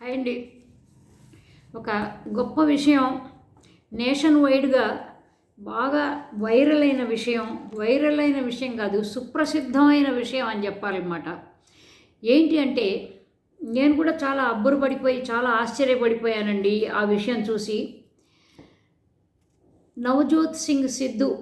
Hi అండి. ఒక గొప్ప విషయం నేషన్ వైడ్గా బాగా వైరల్ అయిన విషయం వైరల్ అయిన విషయం కాదు సుప్రసిద్ధమైన విషయం అని చెప్పాలన్నమాట. ఏంటి అంటే నేను కూడా చాలా అబ్బురపడిపోయి చాలా ఆశ్చర్యపడిపోయానండి ఆ విషయం చూసి. నవజోత్ సింగ్ సిద్ధు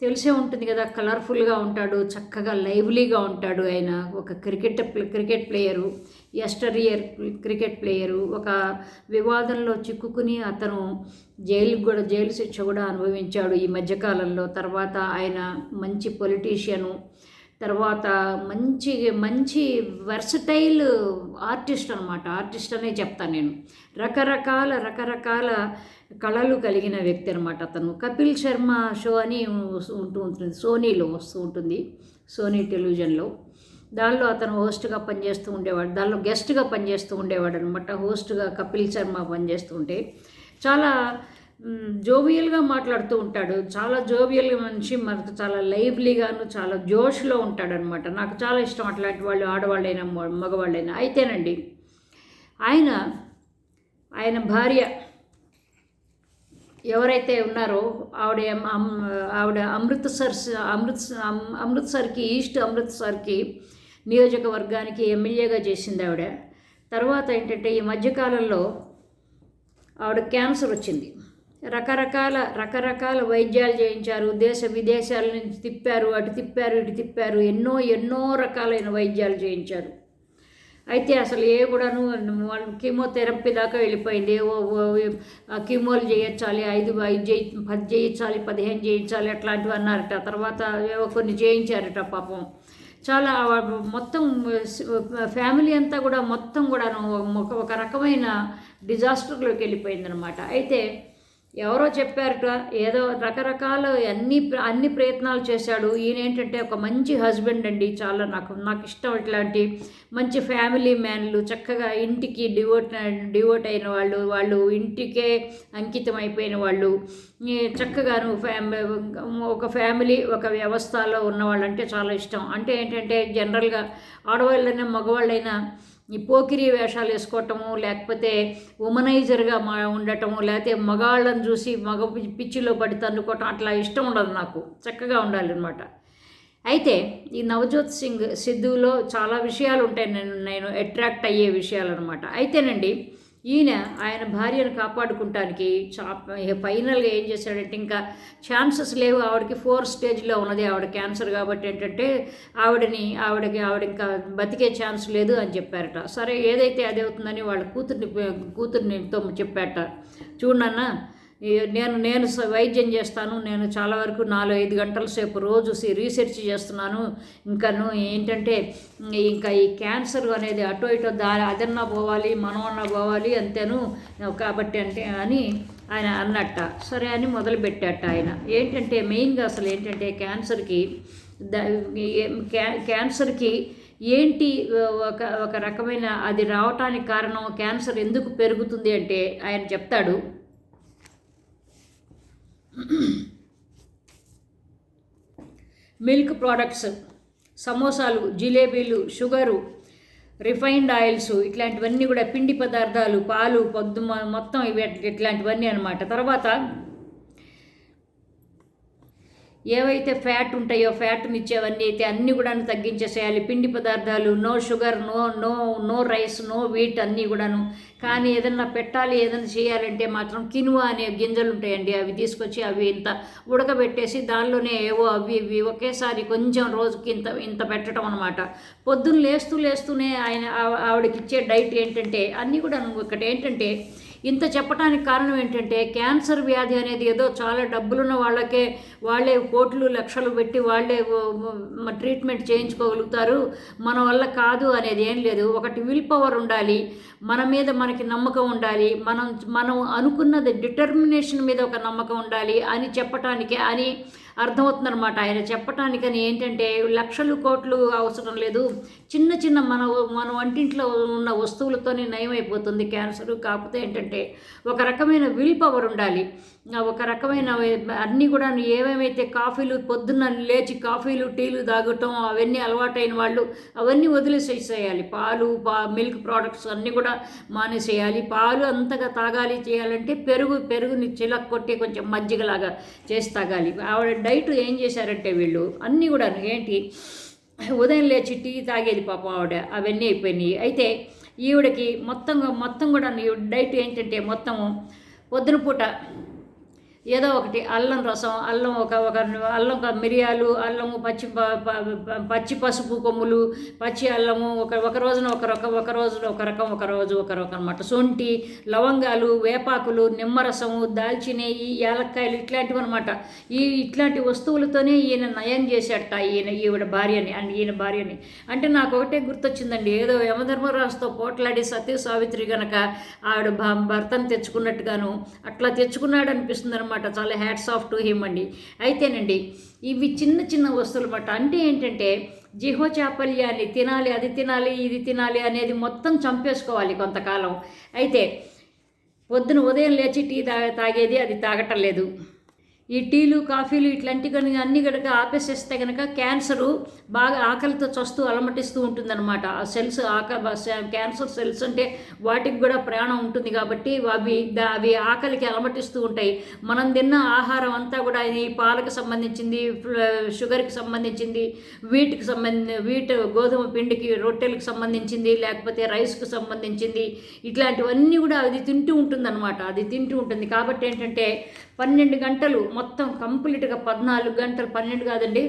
తెలిసే ఉంటుంది కదా కలర్ఫుల్గా ఉంటాడు చక్కగా లైవ్లీగా ఉంటాడు ఆయన ఒక cricket cricket player. Yesteryear cricket player. ఒక వివాదంలో చిక్కుకుని అతను జైలుకు కూడా జైలు శిక్ష కూడా అనుభవించాడు ఈ మధ్యకాలంలో. తర్వాత ఆయన మంచి పొలిటీషియను. తర్వాత మంచి మంచి వెర్సటైల్ ఆర్టిస్ట్ అనమాట ఆర్టిస్ట్ అనే చెప్తాను నేను. రకరకాల రకరకాల కళలు కలిగిన వ్యక్తి అనమాట అతను. కపిల్ శర్మ షో అని ఉంటూ ఉంటుంది. సోనీలో వస్తూ ఉంటుంది. సోనీ టెలివిజన్లో. దానిలో అతను హోస్ట్గా పనిచేస్తూ ఉండేవాడు. దానిలో గెస్ట్గా పనిచేస్తూ ఉండేవాడు అనమాట హోస్ట్గా కపిల్ శర్మ పనిచేస్తూ ఉంటే. చాలా జోవియల్గా మాట్లాడుతూ ఉంటాడు. చాలా జోవియల్గా మనిషి మనకు చాలా లైవ్లీగాను చాలా జోష్లో ఉంటాడనమాట నాకు చాలా ఇష్టం అట్లాంటి వాళ్ళు ఆడవాళ్ళైనా మగవాళ్ళైనా. అయితేనండి ఆయన ఆయన భార్య ఎవరైతే ఉన్నారో ఆవిడ ఆవిడ అమృత్సర్ అమృత్ అమృత్సర్కి ఈస్ట్ అమృత్సర్కి నియోజకవర్గానికి ఎమ్మెల్యేగా చేసింది ఆవిడ. తర్వాత ఏంటంటే ఈ మధ్యకాలంలో ఆవిడ క్యాన్సర్ వచ్చింది. రకరకాల రకరకాల వైద్యాలు చేయించారు. దేశ విదేశాల నుంచి తిప్పారు అటు తిప్పారు ఇటు తిప్పారు. ఎన్నో ఎన్నో రకాలైన వైద్యాలు చేయించారు. అయితే అసలు ఏ కూడాను వాళ్ళు కీమోథెరపీ దాకా వెళ్ళిపోయింది. ఓ కీమోలు చేయించాలి ఐదు ఐదు చేయి పది చేయించాలి పదిహేను చేయించాలి అట్లాంటివి అన్నారట. తర్వాత ఏవో కొన్ని చేయించారట పాపం. చాలా మొత్తం ఫ్యామిలీ అంతా కూడా మొత్తం కూడాను ఒక రకమైన డిజాస్టర్లోకి వెళ్ళిపోయిందనమాట అయితే ఎవరో చెప్పారట ఏదో రకరకాల అన్ని అన్ని ప్రయత్నాలు చేశాడు. ఈయన ఏంటంటే ఒక మంచి హస్బెండ్ అండి చాలా నాకు నాకు ఇష్టం ఇట్లాంటి మంచి ఫ్యామిలీ మ్యాన్లు. చక్కగా ఇంటికి డివోట్ డివోట్ అయిన వాళ్ళు వాళ్ళు ఇంటికే అంకితం అయిపోయిన వాళ్ళు. చక్కగాను ఫ్యామి ఒక ఫ్యామిలీ ఒక వ్యవస్థలో ఉన్నవాళ్ళు అంటే చాలా ఇష్టం. అంటే ఏంటంటే జనరల్గా ఆడవాళ్ళైనా మగవాళ్ళైనా ఈ పోకిరి వేషాలు వేసుకోవటము లేకపోతే ఉమనైజర్గా మా ఉండటము లేకపోతే మగాళ్ళని చూసి మగ పిచ్చిలో పడి తన్నుకోవటం అట్లా ఇష్టం ఉండదు నాకు. చక్కగా ఉండాలి అనమాట అయితే ఈ నవజోత్ సింగ్ సిద్ధులో చాలా విషయాలు ఉంటాయి. నేను నేను అట్రాక్ట్ అయ్యే విషయాలు అనమాట అయితేనండి ఈయన ఆయన భార్యను కాపాడుకుంటానికి చా ఫైనల్గా ఏం చేశాడంటే ఇంకా ఛాన్సెస్ లేవు. ఆవిడకి ఫోర్ స్టేజ్లో ఉన్నది. ఆవిడ క్యాన్సర్ కాబట్టి ఏంటంటే ఆవిడని ఆవిడకి ఆవిడ ఇంకా బతికే ఛాన్స్ లేదు అని చెప్పారట. సరే ఏదైతే అదే అవుతుందని వాళ్ళ కూతుర్ని కూతుర్నితో చెప్పారట చూడన్నా నేను నేను వైద్యం చేస్తాను. నేను చాలా వరకు నాలుగు ఐదు గంటల సేపు రోజు రీసెర్చ్ చేస్తున్నాను. ఇంకాను ఏంటంటే ఇంకా ఈ క్యాన్సర్ అనేది అటో ఇటో దా అదన్నా పోవాలి మనం అన్నా పోవాలి అంతేను. కాబట్టి అంటే అని ఆయన అన్నట్ట. సరే అని మొదలుపెట్టాట ఆయన. ఏంటంటే మెయిన్గా అసలు ఏంటంటే క్యాన్సర్కి క్యాన్సర్కి ఏంటి ఒక ఒక రకమైన అది రావటానికి కారణం క్యాన్సర్ ఎందుకు పెరుగుతుంది అంటే ఆయన చెప్తాడు. మిల్క్ ప్రోడక్ట్స్ సమోసాలు జిలేబీలు షుగరు రిఫైన్డ్ ఆయిల్స్ ఇట్లాంటివన్నీ కూడా పిండి పదార్థాలు పాలు పొద్దు మొత్తం ఇవి ఇట్లాంటివన్నీ అనమాట తర్వాత ఏవైతే ఫ్యాట్ ఉంటాయో ఫ్యాట్ని ఇచ్చేవన్నీ అయితే అన్నీ కూడా తగ్గించేసేయాలి. పిండి పదార్థాలు no sugar no no no rice no wheat అన్నీ కూడాను. కానీ ఏదన్నా పెట్టాలి ఏదైనా చేయాలంటే మాత్రం కినువ అనే గింజలు ఉంటాయండి. అవి తీసుకొచ్చి అవి ఇంత ఉడకబెట్టేసి దానిలోనే ఏవో అవి ఇవి ఒకేసారి కొంచెం రోజుకి ఇంత ఇంత పెట్టడం అనమాట పొద్దున్న లేస్తూ లేస్తూనే ఆయన ఆవిడకి ఇచ్చే డైట్ ఏంటంటే అన్నీ కూడా ఒకటి ఏంటంటే ఇంత చెప్పడానికి కారణం ఏంటంటే క్యాన్సర్ వ్యాధి అనేది ఏదో చాలా డబ్బులున్న వాళ్ళకే వాళ్ళే కోట్లు లక్షలు పెట్టి వాళ్ళే ట్రీట్మెంట్ చేయించుకోగలుగుతారు. మన వల్ల కాదు అనేది ఏం లేదు. ఒకటి విల్ పవర్ ఉండాలి. మన మీద మనకి నమ్మకం ఉండాలి. మనం మనం అనుకున్నది డిటర్మినేషన్ మీద ఒక నమ్మకం ఉండాలి అని చెప్పటానికి అని అర్థమవుతుందన్నమాట. ఆయన చెప్పటానికని ఏంటంటే లక్షలు కోట్లు అవసరం లేదు. చిన్న చిన్న మన మన వంటింట్లో ఉన్న వస్తువులతోనే నయమైపోతుంది క్యాన్సర్. కాకపోతే ఏంటంటే ఒక రకమైన విల్ పవర్ ఉండాలి. ఒక రకమైన అన్నీ కూడా ఏమేమైతే కాఫీలు పొద్దున్న లేచి కాఫీలు టీలు తాగటం అవన్నీ అలవాటైన వాళ్ళు అవన్నీ వదిలేసేసేయాలి. పాలు పా మిల్క్ ప్రోడక్ట్స్ అన్నీ కూడా మానేసేయాలి. పాలు అంతగా తాగాలి చేయాలంటే పెరుగు పెరుగుని చిలక్ కొట్టి కొంచెం మజ్జిగలాగా చేసి తాగాలి. ఆవిడ డైట్ ఏం చేశారంటే వీళ్ళు అన్నీ కూడా ఏంటి ఉదయం లేచి టీ తాగేది పాపం ఆవిడ. అవన్నీ అయిపోయినాయి. అయితే ఈవిడకి మొత్తం మొత్తం కూడా డైట్ ఏంటంటే మొత్తము పొద్దున పూట ఏదో ఒకటి అల్లం రసం అల్లం ఒక ఒక అల్లం మిరియాలు అల్లము పచ్చి పచ్చి పసుపు కొమ్ములు పచ్చి అల్లము ఒక ఒక రోజున ఒక రకం ఒక రోజున ఒక రకం ఒక రోజు ఒక రకం అనమాట సొంటి లవంగాలు వేపాకులు నిమ్మరసము దాల్చిన ఈ యాలక్కాయలు ఇట్లాంటివి అనమాట ఈ ఇట్లాంటి వస్తువులతోనే ఈయన నయం చేసేట ఈయన ఈవిడ భార్యని అండ్ ఈయన భార్యని. అంటే నాకు ఒకటే గుర్తొచ్చిందండి. ఏదో యమధర్మరాజుతో పోట్లాడి సత్య సావిత్రి గనక ఆవిడ భర్తను తెచ్చుకున్నట్టుగాను అట్లా తెచ్చుకున్నాడు అనిపిస్తుంది అనమాట చాలా హ్యాట్స్ ఆఫ్ టు హిమ్ అండి. అయితేనండి ఇవి చిన్న చిన్న వస్తువులు మాట అంటే ఏంటంటే జిహో చాపల్యాన్ని తినాలి అది తినాలి ఇది తినాలి అనేది మొత్తం చంపేసుకోవాలి కొంతకాలం. అయితే పొద్దున ఉదయం లేచి టీ తాగేది అది తాగటం లేదు. ఈ టీలు కాఫీలు ఇట్లాంటి కనుక అన్ని కనుక ఆపేసేస్తే కనుక క్యాన్సరు బాగా ఆకలితో చస్తూ అలమటిస్తూ ఉంటుందన్నమాట. ఆ సెల్స్ ఆక క్యాన్సర్ సెల్స్ అంటే వాటికి కూడా ప్రాణం ఉంటుంది కాబట్టి అవి దా- అవి ఆకలికి అలమటిస్తూ ఉంటాయి. మనం తిన్న ఆహారం అంతా కూడా ఈ పాలకు సంబంధించింది షుగర్కి సంబంధించింది వీటికి సంబంధించి వీట్ గోధుమ పిండికి రొట్టెలకు సంబంధించింది లేకపోతే రైస్కు సంబంధించింది ఇట్లాంటివన్నీ కూడా అది తింటూ ఉంటుందన్నమాట. అది తింటూ ఉంటుంది. కాబట్టి ఏంటంటే పన్నెండు గంటలు మొత్తం కంప్లీట్గా పద్నాలుగు గంటలు పన్నెండు కాదండి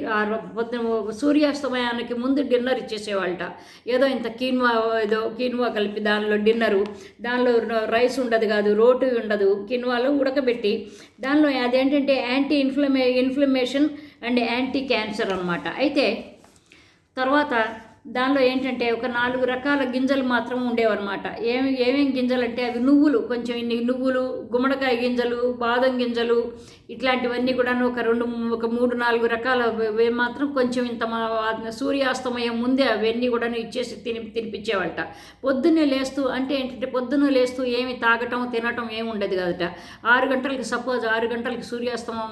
సూర్యాస్తమయానికి ముందు డిన్నర్ ఇచ్చేసేవాళ్ళట. ఏదో ఇంత కీన్వా ఏదో కీన్వా కలిపి దానిలో డిన్నరు దానిలో రైస్ ఉండదు కాదు రోటి ఉండదు కిన్వాలో ఉడకబెట్టి దానిలో అదేంటంటే anti inflame inflammation and anti cancer అనమాట అయితే తర్వాత దానిలో ఏంటంటే ఒక నాలుగు రకాల గింజలు మాత్రం ఉండేవన్నమాట. ఏమి ఏమేమి గింజలు అంటే అవి నువ్వులు కొంచెం ఇన్ని నువ్వులు గుమ్మడికాయ గింజలు బాదం గింజలు ఇట్లాంటివన్నీ కూడా ఒక రెండు ఒక మూడు నాలుగు రకాల మాత్రం కొంచెం ఇంత సూర్యాస్తమయం ముందే అవన్నీ కూడా ఇచ్చేసి తిని తినిపించేవంట పొద్దున్నే లేస్తూ అంటే ఏంటంటే పొద్దున్నే లేస్తూ ఏమి తాగటం తినటం ఏమి ఉండదు కదట. ఆరు గంటలకి సపోజ్ ఆరు గంటలకి సూర్యాస్తమం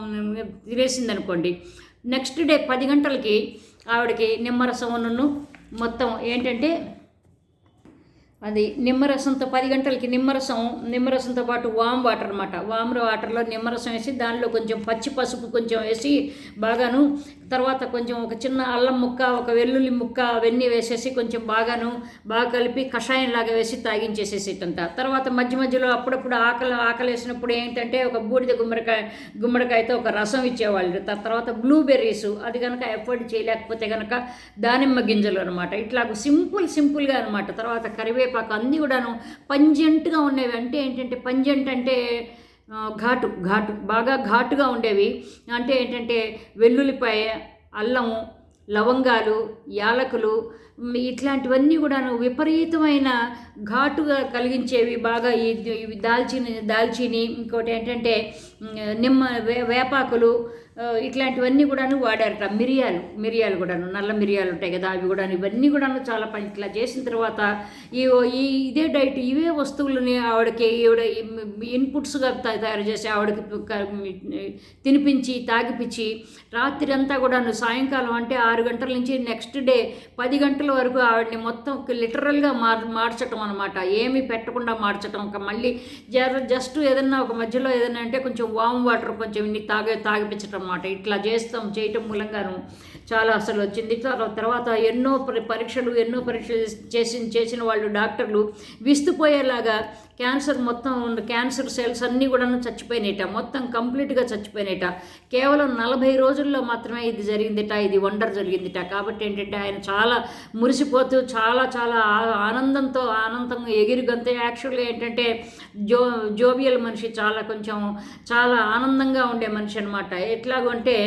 తినేసింది అనుకోండి నెక్స్ట్ డే పది గంటలకి ఆవిడకి నిమ్మరసమును మొత్తం ఏంటంటే అది నిమ్మరసంతో పది గంటలకి నిమ్మరసం నిమ్మరసంతో పాటు వామ్ వాటర్ అనమాట వామ్ వాటర్లో నిమ్మరసం వేసి దానిలో కొంచెం పచ్చి పసుపు కొంచెం వేసి బాగాను. తర్వాత కొంచెం ఒక చిన్న అల్లం ముక్క ఒక వెల్లుల్లి ముక్క అవన్నీ వేసేసి కొంచెం బాగాను. బాగా కలిపి కషాయం లాగా వేసి తాగించేసేసేటంట తర్వాత మధ్య మధ్యలో అప్పుడప్పుడు ఆకలి ఆకలి వేసినప్పుడు ఏంటంటే ఒక బూడిద గుమ్మడికాయ గుమ్మడికాయతో ఒక రసం ఇచ్చేవాళ్ళు. తర్వాత బ్లూబెర్రీస్ అది కనుక ఎఫర్డ్ చేయలేకపోతే కనుక దానిమ్మ గింజలు అనమాట ఇట్లా సింపుల్ సింపుల్గా అనమాట తర్వాత కరివేపాకు అన్నీ కూడాను పంజెంట్గా ఉండేవి. అంటే ఏంటంటే పంజెంట్ అంటే ఘాటు ఘాటు బాగా ఘాటుగా ఉండేవి. అంటే ఏంటంటే వెల్లుల్లిపాయ అల్లము లవంగాలు యాలకులు ఇట్లాంటివన్నీ కూడాను విపరీతమైన ఘాటుగా కలిగించేవి. బాగా ఈ ఇవి దాల్చిని దాల్చిని ఇంకోటి ఏంటంటే నిమ్మ వే వేపాకులు ఇట్లాంటివన్నీ కూడాను వాడారట. మిరియాలు మిరియాలు కూడాను నల్ల మిరియాలు ఉంటాయి కదా అవి కూడాను ఇవన్నీ కూడాను చాలా పని ఇట్లా చేసిన తర్వాత ఈ ఈ ఇదే డైట్ ఇవే వస్తువులని ఆవిడకి ఈవిడ ఇన్పుట్స్గా తయారు చేసి ఆవిడకి తినిపించి తాగిపించి రాత్రి అంతా కూడాను సాయంకాలం అంటే ఆరు గంటల నుంచి నెక్స్ట్ డే పది గంటల వరకు ఆవిడని మొత్తం లిటరల్గా మార్ మార్చటం అనమాట ఏమీ పెట్టకుండా మార్చటం. ఒక మళ్ళీ జర జస్ట్ ఏదన్నా ఒక మధ్యలో ఏదైనా అంటే కొంచెం వామ్ వాటర్ కొంచెం ఇన్ని తాగే తాగిపించటం అనమాట ఇట్లా చేస్తాం చేయటం మూలంగాను చాలా అసలు వచ్చింది. తర్వాత ఎన్నో పరీక్షలు ఎన్నో పరీక్షలు చేసి చేసిన వాళ్ళు డాక్టర్లు విస్తుపోయేలాగా క్యాన్సర్ మొత్తం క్యాన్సర్ సెల్స్ అన్నీ కూడా చచ్చిపోయినాయిట. మొత్తం కంప్లీట్గా చచ్చిపోయినాయిట. కేవలం నలభై రోజుల్లో మాత్రమే ఇది జరిగిందిట. ఇది వండర్ జరిగిందిట. కాబట్టి ఏంటంటే ఆయన చాలా మురిసిపోతూ చాలా చాలా ఆనందంతో ఆనందంగా ఎగిరిగంతే. యాక్చువల్గా ఏంటంటే జో జోబియల్ మనిషి చాలా కొంచెం చాలా ఆనందంగా ఉండే మనిషి అనమాట ఎట్లాగంటే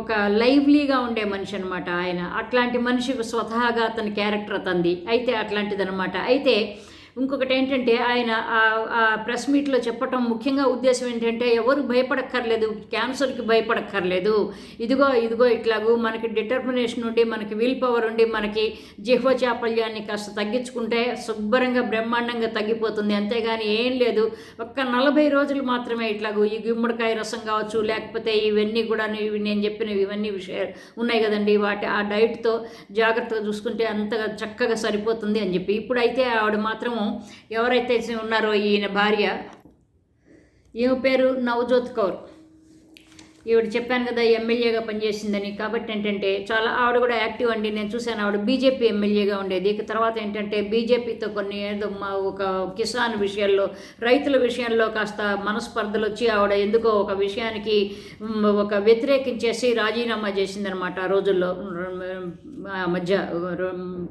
ఒక లైవ్లీగా ఉండే మనిషి అనమాట ఆయన. అట్లాంటి మనిషి స్వతహాగా అతని క్యారెక్టర్ అతంది అయితే అట్లాంటిదనమాట అయితే ఇంకొకటి ఏంటంటే ఆయన ఆ- ప్రెస్ మీట్లో చెప్పటం ముఖ్యంగా ఉద్దేశం ఏంటంటే ఎవరు భయపడక్కర్లేదు క్యాన్సర్కి భయపడక్కర్లేదు. ఇదిగో ఇదిగో ఇట్లాగూ మనకి డిటర్మినేషన్ ఉండి మనకి విల్ పవర్ ఉండి మనకి జిహ్వ చాపల్యాన్ని కాస్త తగ్గించుకుంటే శుభ్రంగా బ్రహ్మాండంగా తగ్గిపోతుంది. అంతేగాని ఏం లేదు. ఒక్క నలభై రోజులు మాత్రమే ఇట్లాగూ ఈ గుమ్మడికాయ రసం కావచ్చు లేకపోతే ఇవన్నీ కూడా ఇవి నేను చెప్పినవి ఇవన్నీ విషయాలు ఉన్నాయి కదండి. వాటి ఆ డైట్తో జాగ్రత్తగా చూసుకుంటే అంతగా చక్కగా సరిపోతుంది అని చెప్పి. ఇప్పుడైతే ఆవిడ మాత్రము ఎవరైతే ఉన్నారో ఈయన భార్య ఈమె పేరు నవజోత్ కౌర్. ఈవిడ చెప్పాను కదా ఎమ్మెల్యేగా పనిచేసిందని. కాబట్టి ఏంటంటే చాలా ఆవిడ కూడా యాక్టివ్ అండి. నేను చూశాను ఆవిడ బీజేపీ ఎమ్మెల్యేగా ఉండేది. ఇక తర్వాత ఏంటంటే బీజేపీతో కొన్ని ఏదో మా ఒక కిసాన్ విషయాల్లో రైతుల విషయంలో కాస్త మనస్పర్ధలు వచ్చి ఆవిడ ఎందుకో ఒక విషయానికి ఒక వ్యతిరేకించేసి రాజీనామా చేసిందనమాట ఆ రోజుల్లో. మధ్య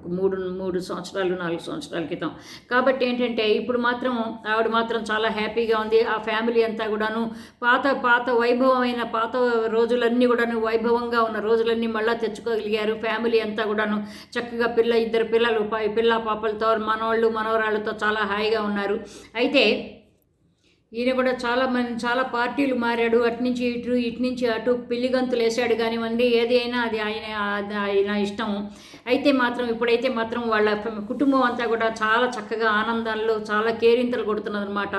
మూడు మూడు సంవత్సరాలు నాలుగు సంవత్సరాల క్రితం. కాబట్టి ఏంటంటే ఇప్పుడు మాత్రం ఆవిడ మాత్రం చాలా హ్యాపీగా ఉంది. ఆ ఫ్యామిలీ అంతా కూడాను పాత పాత వైభవమైన పాత రోజులన్నీ కూడాను వైభవంగా ఉన్న రోజులన్నీ మళ్ళీ తెచ్చుకోగలిగారు. ఫ్యామిలీ అంతా కూడాను చక్కగా పిల్ల ఇద్దరు పిల్లలు ప- పిల్ల పాపలతో మనవాళ్ళు మనవరాళ్ళతో చాలా హాయిగా ఉన్నారు. అయితే ఈయన కూడా చాలా మంది చాలా పార్టీలు మారాడు. అటు నుంచి ఇటు ఇటు నుంచి అటు పిల్లిగంతులు వేసాడు కానివ్వండి ఏది అయినా అది ఆయన ఆయన ఇష్టం. అయితే మాత్రం ఇప్పుడైతే మాత్రం వాళ్ళ కుటుంబం అంతా కూడా చాలా చక్కగా ఆనందాల్లో చాలా కేరింతలు కొడుతున్నదనమాట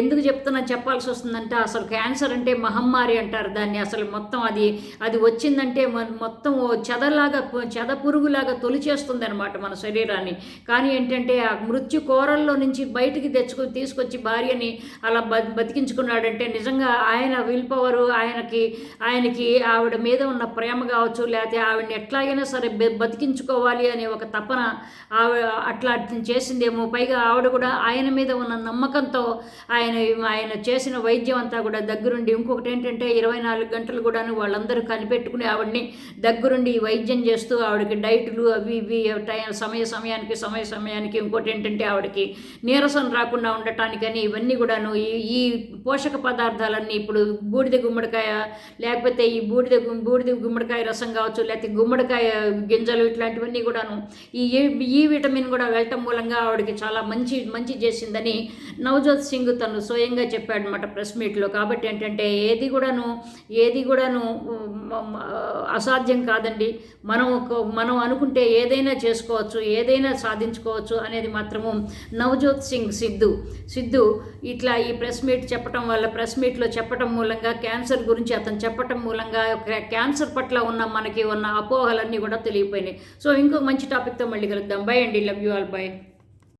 ఎందుకు చెప్తున్నా చెప్పాల్సి వస్తుందంటే అసలు క్యాన్సర్ అంటే మహమ్మారి అంటారు దాన్ని. అసలు మొత్తం అది అది వచ్చిందంటే మన- మొత్తం ఓ చెదలాగా చెద పురుగులాగా తొలిచేస్తుంది అనమాట మన శరీరాన్ని. కానీ ఏంటంటే ఆ మృత్యు కోరల్లో నుంచి బయటికి తెచ్చుకొని తీసుకొచ్చి భార్యని అలా బతికించుకున్నాడంటే నిజంగా ఆయన విల్ పవర్ ఆయనకి ఆయనకి ఆవిడ మీద ఉన్న ప్రేమ కావచ్చు లేకపోతే ఆవిడని ఎట్లాగైనా సరే బతికించుకోవాలి అనే ఒక తపన ఆవిడ అట్లా చేసిందేమో. పైగా ఆవిడ కూడా ఆయన మీద ఉన్న నమ్మకంతో ఆయన ఆయన చేసిన వైద్యం అంతా కూడా దగ్గరుండి ఇంకొకటి ఏంటంటే ఇరవై నాలుగు గంటలు కూడాను వాళ్ళందరూ కనిపెట్టుకుని ఆవిడని దగ్గరుండి వైద్యం చేస్తూ ఆవిడకి డైట్లు అవి ఇవి టైం సమయ సమయానికి సమయ సమయానికి ఇంకోటి ఏంటంటే ఆవిడకి నీరసం రాకుండా ఉండటానికని ఇవన్నీ కూడాను ఈ ఈ పోషక పదార్థాలన్నీ ఇప్పుడు బూడిద గుమ్మడికాయ లేకపోతే ఈ బూడిద బూడిద గుమ్మడికాయ రసం కావచ్చు లేకపోతే గుమ్మడికాయ గింజలు ఇట్లాంటివన్నీ కూడాను ఈ ఈ విటమిన్ కూడా వెళ్ళటం మూలంగా ఆవిడకి చాలా మంచి మంచి చేసిందని నవజోత్ సింగ్ తను స్వయంగా చెప్పాడనమాట ప్రెస్ మీట్లో. కాబట్టి ఏంటంటే ఏది కూడాను ఏది కూడాను అసాధ్యం కాదండి. మనం ఒక- మనం అనుకుంటే ఏదైనా చేసుకోవచ్చు ఏదైనా సాధించుకోవచ్చు అనేది మాత్రము నవజోత్ సింగ్ సిద్ధు సిద్ధు ఇట్లా ఈ ప్రెస్ మీట్ చెప్పటం వల్ల ప్రెస్ మీట్లో చెప్పటం మూలంగా క్యాన్సర్ గురించి అతను చెప్పటం మూలంగా క్యాన్సర్ పట్ల ఉన్న మనకి ఉన్న అపోహలన్నీ కూడా తెలియపోయినాయి. సో ఇంకో మంచి టాపిక్తో మళ్ళీ కలుద్దాం. బై అండి. Love you all by